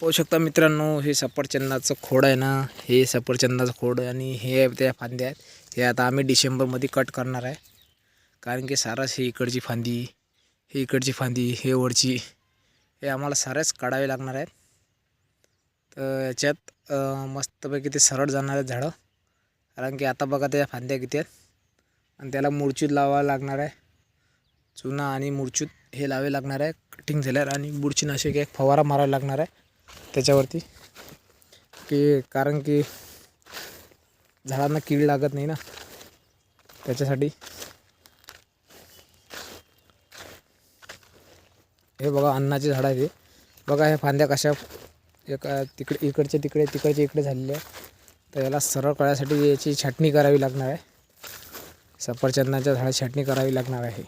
पाहू शकता मित्रांनो हे सफरचंदाचं खोड आहे ना हे सफरचंदाचं खोड आणि हे त्या फांद्या आहेत. हे आता आम्ही डिसेंबरमध्ये कट करणार आहे. कारण की सारस ही इकडची फांदी ही इकडची फांदी हे वरची हे आम्हाला साऱ्याच काढावे लागणार आहेत. तर याच्यात मस्तपैकी ते सरळ जाणार आहेत झाडं. कारण की आता बघा त्या फांद्या किती आहेत. आणि त्याला मुळचूत लावावं लागणार आहे. चुना आणि मुळचूत हे लावे लागणार आहे. कटिंग झाल्यावर आणि बुरशीनाशक एक फवारा मारावा लागणार आहे. त्याच्यावरती? की कारण की झाडांना कीड लागत नाही ना त्याच्यासाठी. हे बघा अन्नाचे झाड आहे ते बघा हे फांद्या कशा एका तिकडे इकडचे तिकडे तिकडचे इकडे झालेले आहे तर याला सरळ करण्यासाठी याची छाटणी करावी लागणार आहे. सफरचंदाच्या झाडाची छाटणी करावी लागणार आहे.